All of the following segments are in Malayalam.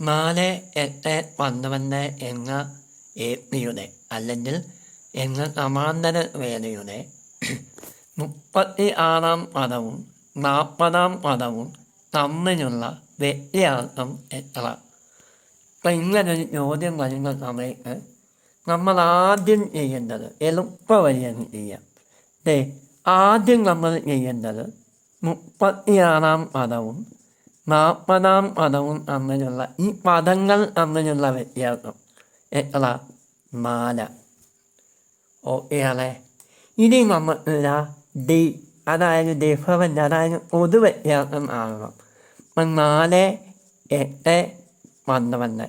നാല് എട്ട് പന്ത്രണ്ട് എന്ന ഏപ്രിയുടെ അല്ലെങ്കിൽ എന്ന സമാന്തര വേദയുടെ മുപ്പത്തി ആറാം പദവും നാൽപ്പതാം പദവും തമ്മിലുള്ള വ്യത്യാസം എത്ര? അപ്പം ഇങ്ങനൊരു ചോദ്യം വരുന്ന സമയത്ത് നമ്മൾ ആദ്യം ചെയ്യേണ്ടത് എളുപ്പ വഴിയാണ് ചെയ്യാം ആദ്യം നമ്മൾ ചെയ്യേണ്ടത് മുപ്പത്തിയാറാം പദവും നാൽപ്പതാം പദവും അങ്ങനെയുള്ള ഈ പദങ്ങൾ അങ്ങനെയുള്ള വ്യത്യാസം. എത്ര നാല്. ഓക്കെയാണേ ഇനി നമ്മൾ ഡി അതായത് ഡിഫറന്റ് അതായത് പൊതു വ്യത്യാസം ആകണം. അപ്പം നാല് എട്ട് പന്ത്രണ്ട്.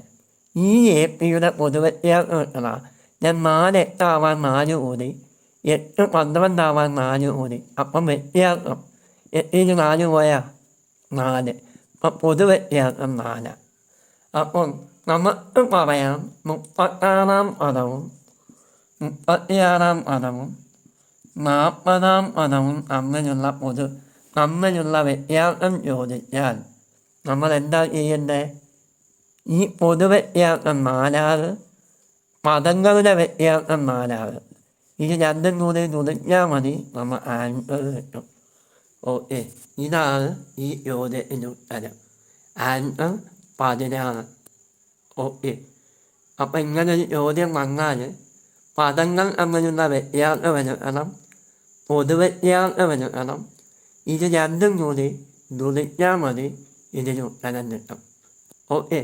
ഈ എ പിയുടെ പൊതു വ്യത്യാസം എത്ര ഞാൻ നാല് എട്ടാവാൻ നാല് കൂടി. എട്ട് പന്ത്രണ്ടാവാൻ നാല് കൂടി. അപ്പം വ്യത്യാസം. എട്ടിന് നാല് പോയാൽ നാല്. അപ്പം പൊതുവ്യത്യാസം നാല് അപ്പം നമുക്ക് പറയാം മുപ്പത്താറാം പദവും മുപ്പത്തിയാറാം പദവും നാൽപ്പതാം പദവും തമ്മിലുള്ള പൊതു തമ്മിലുള്ള വ്യത്യാസം ചോദിച്ചാൽ നമ്മൾ എന്താ ചെയ്യേണ്ടത് ഈ പൊതുവ്യത്യാസം നാലാറ് പദങ്ങളുടെ വ്യത്യാസം നാലാറ്. ഇത് രണ്ടും കൂടി തുണിച്ചാൽ മതി. നമ്മൾ ആൻസർ കിട്ടും. ഓക്കെ ഇതാണ് ഈ ചോദ്യത്തിന് ഉത്തരം ആൻസർ പതിനാറ് ഓക്കെ അപ്പം ഇങ്ങനെ ഒരു ചോദ്യം വന്നാൽ പദങ്ങൾ തമ്മിലുള്ള വ്യത്യാസം എടുക്കണം പൊതുവ്യത്യാസം എടുക്കണം ഇത് രണ്ടും കൂടി തുണിച്ചാൽ മതി ഇതിന് ഉത്തരം കിട്ടും ഓക്കെ